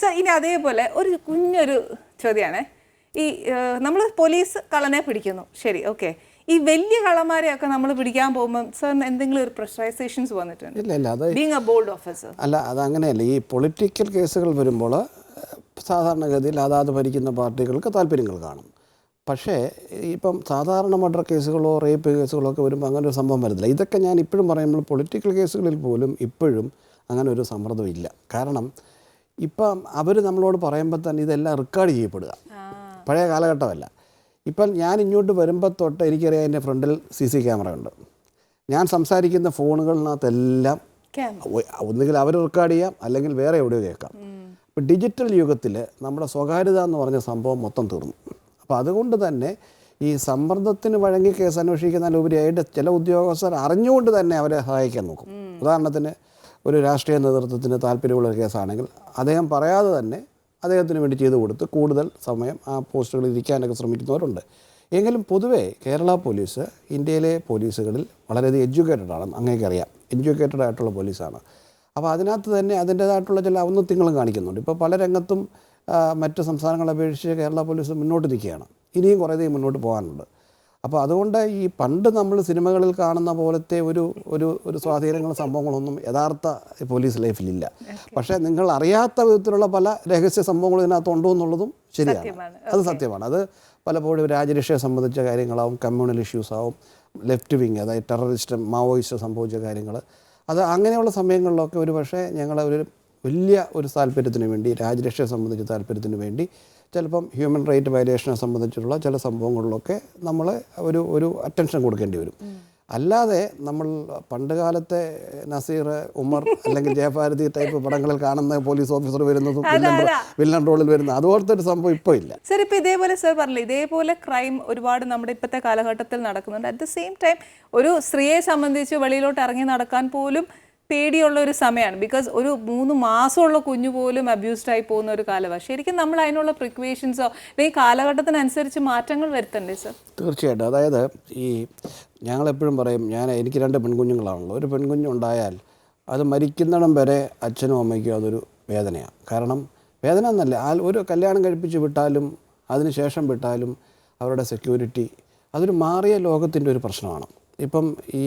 Sir ഇനി അതേപോലെ ഒരു കുഞ്ഞൊരു ചോദ്യമാണ്. ഈ നമ്മൾ പോലീസ് കള്ളനെ പിടിക്കുന്നു. ശരി ഓക്കെ. ഈ വലിയ കള്ളന്മാരെയൊക്കെ നമ്മൾ പിടിക്കാൻ പോകുമ്പോൾ സാറിന് എന്തെങ്കിലും ഒരു പ്രഷറൈസേഷൻസ് വന്നിട്ടുണ്ട്? ഇല്ല ഇല്ല അത് ബീങ് എ ബോൾഡ് ഓഫീസർ. അല്ല അത് അങ്ങനെയല്ല ഈ പൊളിറ്റിക്കൽ കേസുകൾ വരുമ്പോൾ സാധാരണഗതിയിൽ അതാത് ഭരിക്കുന്ന പാർട്ടികൾക്ക് താല്പര്യങ്ങൾ കാണും. പക്ഷേ ഇപ്പം സാധാരണ മർഡർ കേസുകളോ റേപ്പ് കേസുകളോ ഒക്കെ വരുമ്പോൾ അങ്ങനെ ഒരു സംഭവം വരുന്നില്ല ഇതൊക്കെ ഞാൻ ഇപ്പോഴും പറയുമ്പോൾ പൊളിറ്റിക്കൽ കേസുകളിൽ പോലും ഇപ്പോഴും അങ്ങനെ ഒരു സമ്മർദ്ദമില്ല കാരണം ഇപ്പം അവർ നമ്മളോട് പറയുമ്പോൾ തന്നെ ഇതെല്ലാം റെക്കോർഡ് ചെയ്യപ്പെടുക. പഴയ കാലഘട്ടമല്ല. ഇപ്പം ഞാൻ ഇങ്ങോട്ട് വരുമ്പോൾ തൊട്ട് എനിക്കറിയാം എന്റെ ഫ്രണ്ടിൽ സി സി ക്യാമറ ഉണ്ട്. ഞാൻ സംസാരിക്കുന്ന ഫോണുകളിനകത്തെല്ലാം ഒന്നുകിൽ അവർ റെക്കോർഡ് ചെയ്യാം അല്ലെങ്കിൽ വേറെ എവിടെയോ കേൾക്കാം. ഇപ്പം ഡിജിറ്റൽ യുഗത്തിൽ നമ്മുടെ സ്വകാര്യത എന്ന് പറഞ്ഞ സംഭവം മൊത്തം തീർന്നു. അപ്പോൾ അതുകൊണ്ട് തന്നെ ഈ സമ്മർദ്ദത്തിന് വഴങ്ങി കേസ് അന്വേഷിക്കുന്നതിലുപരിയായിട്ട് ചില ഉദ്യോഗസ്ഥർ അറിഞ്ഞുകൊണ്ട് തന്നെ അവരെ സഹായിക്കാൻ നോക്കും. ഉദാഹരണത്തിന് ഒരു രാഷ്ട്രീയ നേതൃത്വത്തിന് താല്പര്യമുള്ള കേസാണെങ്കിൽ അദ്ദേഹം പറയാതെ തന്നെ അദ്ദേഹത്തിന് വേണ്ടി ചെയ്തു കൊടുത്ത് കൂടുതൽ സമയം ആ പോസ്റ്റുകളിൽ ഇരിക്കാനൊക്കെ ശ്രമിക്കുന്നവരുണ്ട്. എങ്കിലും പൊതുവേ കേരള പോലീസ് ഇന്ത്യയിലെ പോലീസുകളിൽ വളരെയധികം എഡ്യൂക്കേറ്റഡ് ആണ് അങ്ങേക്കറിയാം എഡ്യൂക്കേറ്റഡ് ആയിട്ടുള്ള പോലീസാണ്. അപ്പോൾ അതിനകത്ത് തന്നെ അതിന്റേതായിട്ടുള്ള ചില ഔന്നത്യങ്ങളും കാണിക്കുന്നുണ്ട്. ഇപ്പോൾ പല രംഗത്തും മറ്റ് സംസ്ഥാനങ്ങളെ അപേക്ഷിച്ച് കേരള പോലീസ് മുന്നോട്ട് നിൽക്കുകയാണ്. ഇനിയും കുറേയധികം മുന്നോട്ട് പോകാനുണ്ട്. അപ്പോൾ അതുകൊണ്ട് ഈ പണ്ട് നമ്മൾ സിനിമകളിൽ കാണുന്ന പോലത്തെ ഒരു ഒരു ഒരു സ്വാധീനങ്ങളും സംഭവങ്ങളൊന്നും യഥാർത്ഥ പോലീസ് ലൈഫിലില്ല. പക്ഷേ നിങ്ങൾ അറിയാത്ത വിധത്തിലുള്ള പല രഹസ്യ സംഭവങ്ങളും ഇതിനകത്തുണ്ടോ എന്നുള്ളതും ശരിയാണ്. അത് സത്യമാണ്. അത് പലപ്പോഴും രാജ്യരക്ഷയെ സംബന്ധിച്ച കാര്യങ്ങളാവും കമ്മ്യൂണൽ ഇഷ്യൂസ് ആവും ലെഫ്റ്റ് വിങ് അതായത് ടെററിസ്റ്റ് മാവോയിസ്റ്റ് സംഭവിച്ച കാര്യങ്ങൾ അത് അങ്ങനെയുള്ള സമയങ്ങളിലൊക്കെ ഒരു പക്ഷേ ഞങ്ങൾ ഒരു വലിയ ഒരു താല്പര്യത്തിന് വേണ്ടി രാജ്യരക്ഷയെ സംബന്ധിച്ച താല്പര്യത്തിന് വേണ്ടി ചിലപ്പം ഹ്യൂമൻ റൈറ്റ് വയലേഷനെ സംബന്ധിച്ചിട്ടുള്ള ചില സംഭവങ്ങളിലൊക്കെ നമ്മൾ ഒരു ഒരു അറ്റൻഷൻ കൊടുക്കേണ്ടി വരും. അല്ലാതെ നമ്മൾ പണ്ട് കാലത്തെ നസീർ ഉമർ അല്ലെങ്കിൽ ജയഭാരതി ടൈപ്പ് പടങ്ങളിൽ കാണുന്ന പോലീസ് ഓഫീസർ വരുന്നതും വില്ലൻ റോളിൽ വരുന്ന അതുപോലത്തെ ഒരു സംഭവം ഇപ്പോൾ ഇല്ല. സർ ഇപ്പോൾ ഇതേപോലെ സർ പറഞ്ഞില്ല ഇതേപോലെ ക്രൈം ഒരുപാട് നമ്മുടെ ഇപ്പോഴത്തെ കാലഘട്ടത്തിൽ നടക്കുന്നുണ്ട്. അറ്റ് ദ സെയിം ടൈം ഒരു സ്ത്രീയെ സംബന്ധിച്ച് വെളിയിലോട്ട് ഇറങ്ങി നടക്കാൻ പോലും പേടിയുള്ള ഒരു സമയമാണ് ബിക്കോസ് ഒരു മൂന്ന് മാസമുള്ള കുഞ്ഞു പോലും അബ്യൂസ്ഡ് ആയി പോകുന്ന ഒരു കാലമാണ് ശരിക്കും നമ്മൾ അതിനുള്ള പ്രിക്വേഷൻസോ അല്ലെങ്കിൽ കാലഘട്ടത്തിനനുസരിച്ച് മാറ്റങ്ങൾ വരുത്തണ്ടേ സർ തീർച്ചയായിട്ടും. അതായത് ഈ ഞങ്ങളെപ്പോഴും പറയും ഞാൻ എനിക്ക് രണ്ട് പെൺകുഞ്ഞുങ്ങളാണല്ലോ ഒരു പെൺകുഞ്ഞുണ്ടായാൽ അത് മരിക്കുന്നിടം വരെ അച്ഛനും അമ്മയ്ക്കും അതൊരു വേദനയാണ്. കാരണം വേദന എന്നല്ല ആ ഒരു കല്യാണം കഴിപ്പിച്ച് വിട്ടാലും അതിന് ശേഷം വിട്ടാലും അവരുടെ സെക്യൂരിറ്റി അതൊരു മാറിയ ലോകത്തിന്റെ ഒരു പ്രശ്നമാണ്. ഇപ്പം ഈ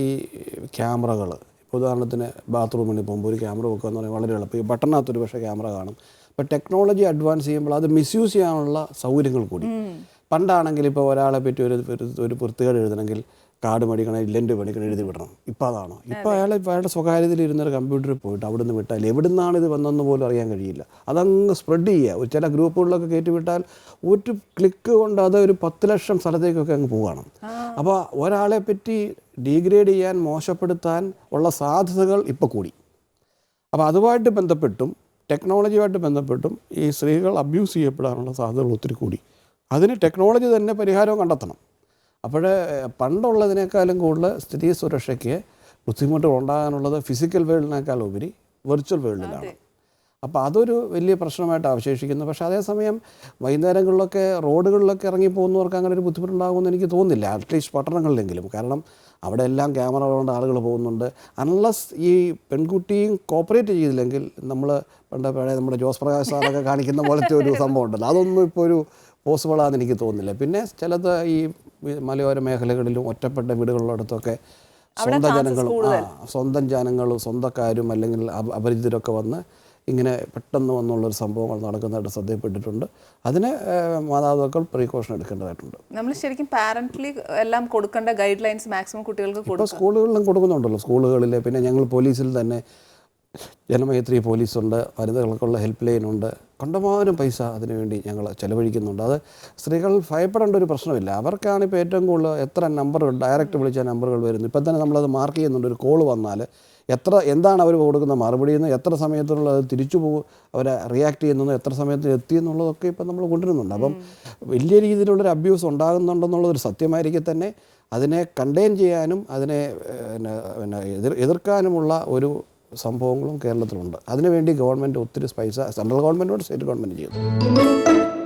ക്യാമറകൾ ഉദാഹരണത്തിന് ബാത്റൂമിൽ പോകുമ്പോൾ ഒരു ക്യാമറ വെക്കുക എന്ന് പറഞ്ഞാൽ വളരെ എളുപ്പം. ഈ ബട്ടണിനകത്ത് പക്ഷേ ക്യാമറ കാണും. അപ്പോൾ ടെക്നോളജി അഡ്വാൻസ് ചെയ്യുമ്പോൾ അത് മിസ്യൂസ് ചെയ്യാനുള്ള സൗകര്യങ്ങൾ കൂടി. പണ്ടാണെങ്കിൽ ഇപ്പോൾ ഒരാളെ പറ്റി ഒരു ഒരു- പുറത്തുകേട് എഴുതണമെങ്കിൽ കാർഡ് മടിക്കണം ഇല്ലന്റ് മേടിക്കണം എഴുതി വിടണം. ഇപ്പം അതാണോ? ഇപ്പോൾ അയാൾ അയാളുടെ സ്വകാര്യതയിൽ ഇരുന്നൊരു കമ്പ്യൂട്ടറിൽ പോയിട്ട് അവിടെ നിന്ന് വിട്ടാൽ എവിടെ നിന്നാണ് ഇത് വന്നതെന്ന് പോലും അറിയാൻ കഴിയില്ല. അതങ്ങ് സ്പ്രെഡ് ചെയ്യുക. ഒരു ചില ഗ്രൂപ്പുകളിലൊക്കെ കയറ്റി വിട്ടാൽ ഒരു ക്ലിക്ക് കൊണ്ട് അത് ഒരു പത്ത് ലക്ഷം സ്ഥലത്തേക്കൊക്കെ അങ്ങ് പോവുകയാണ്. അപ്പോൾ ഒരാളെ പറ്റി ഡീഗ്രേഡ് ചെയ്യാൻ മോശപ്പെടുത്താൻ ഉള്ള സാധ്യതകൾ ഇപ്പോൾ കൂടി. അപ്പോൾ അതുമായിട്ട് ബന്ധപ്പെട്ടും ടെക്നോളജിയുമായിട്ട് ബന്ധപ്പെട്ടും ഈ സ്ത്രീകൾ അബ്യൂസ് ചെയ്യപ്പെടാനുള്ള സാധ്യതകൾ ഒത്തിരി കൂടി. അതിന് ടെക്നോളജി തന്നെ പരിഹാരവും കണ്ടെത്തണം. അപ്പോൾ പണ്ടുള്ളതിനേക്കാളും കൂടുതൽ സ്ത്രീ സുരക്ഷയ്ക്ക് ബുദ്ധിമുട്ടുകൾ ഉണ്ടാകാനുള്ളത് ഫിസിക്കൽ വേൾഡിനേക്കാൾ ഉപരി വെർച്വൽ വേൾഡിലാണ് അപ്പോൾ അതൊരു വലിയ പ്രശ്നമായിട്ട് അവശേഷിക്കുന്നു. പക്ഷേ അതേസമയം വൈകുന്നേരങ്ങളിലൊക്കെ റോഡുകളിലൊക്കെ ഇറങ്ങി പോകുന്നവർക്ക് അങ്ങനെ ഒരു ബുദ്ധിമുട്ടുണ്ടാകുമെന്ന് എനിക്ക് തോന്നുന്നില്ല. അറ്റ്ലീസ്റ്റ് പട്ടണങ്ങളിലെങ്കിലും. കാരണം അവിടെ എല്ലാം ക്യാമറകളുണ്ട് ആളുകൾ പോകുന്നുണ്ട്. അൺലസ് ഈ പെൺകുട്ടിയും കോപ്പറേറ്റ് ചെയ്തില്ലെങ്കിൽ നമ്മൾ പണ്ട് പഴയ നമ്മുടെ ജോസ് പ്രകാശ് സാറൊക്കെ കാണിക്കുന്ന പോലത്തെ ഒരു സംഭവം ഉണ്ടല്ലോ അതൊന്നും ഇപ്പോൾ ഒരു പോസിബിളാണെന്ന് എനിക്ക് തോന്നുന്നില്ല. പിന്നെ ചിലത് ഈ മലയോര മേഖലകളിലും ഒറ്റപ്പെട്ട വീടുകളിലടുത്തൊക്കെ സ്വന്തം ജനങ്ങളും ആ സ്വന്തം ജനങ്ങളും സ്വന്തക്കാരും അല്ലെങ്കിൽ അപരിചിതരൊക്കെ വന്ന് ഇങ്ങനെ പെട്ടെന്ന് വന്നുള്ളൊരു സംഭവങ്ങൾ നടക്കുന്നതായിട്ട് ശ്രദ്ധയിൽപ്പെട്ടിട്ടുണ്ട്. അതിന് മാതാപിതാക്കൾ പ്രീകോഷൻ എടുക്കേണ്ടതായിട്ടുണ്ട്. നമ്മൾ ശരിക്കും പാരന്റ്ലി എല്ലാം കൊടുക്കേണ്ട ഗൈഡ് ലൈൻസ് മാക്സിമം കുട്ടികൾക്ക് ഇപ്പോൾ സ്കൂളുകളിലും കൊടുക്കുന്നുണ്ടല്ലോ. സ്കൂളുകളിൽ പിന്നെ ഞങ്ങൾ പോലീസിൽ തന്നെ ജനമൈത്രി പോലീസുണ്ട് വനിതകൾക്കുള്ള ഹെൽപ്പ് ലൈൻ ഉണ്ട്. കണ്ടമാനം പൈസ അതിനുവേണ്ടി ഞങ്ങൾ ചെലവഴിക്കുന്നുണ്ട്. അത് സ്ത്രീകൾ ഭയപ്പെടേണ്ട ഒരു പ്രശ്നമില്ല. അവർക്കാണ് ഇപ്പോൾ ഏറ്റവും കൂടുതൽ എത്ര നമ്പറുകൾ ഡയറക്റ്റ് വിളിച്ച നമ്പറുകൾ വരുന്നു. ഇപ്പം തന്നെ നമ്മളത് മാർക്ക് ചെയ്യുന്നുണ്ട്. ഒരു കോൾ വന്നാൽ എത്ര എന്താണ് അവർ കൊടുക്കുന്ന മറുപടി എന്ന് എത്ര സമയത്തിനുള്ള അത് തിരിച്ചു പോകും അവരെ റിയാക്ട് ചെയ്യുന്നു എത്ര സമയത്ത് എത്തി എന്നുള്ളതൊക്കെ ഇപ്പം നമ്മൾ കൊണ്ടുവരുന്നുണ്ട്. അപ്പം വലിയ രീതിയിലുള്ളൊരു അബ്യൂസ് ഉണ്ടാകുന്നുണ്ടെന്നുള്ളതൊരു സത്യമായിരിക്കും തന്നെ അതിനെ കണ്ടെയ്ൻ ചെയ്യാനും അതിനെ പിന്നെ പിന്നെ എതിർ എതിർക്കാനുമുള്ള ഒരു സംഭവങ്ങളും കേരളത്തിലുണ്ട്. അതിനുവേണ്ടി ഗവൺമെന്റ് ഒത്തിരി പൈസ സെൻട്രൽ ഗവൺമെന്റോട് സ്റ്റേറ്റ് ഗവൺമെന്റ് ചെയ്യുന്നു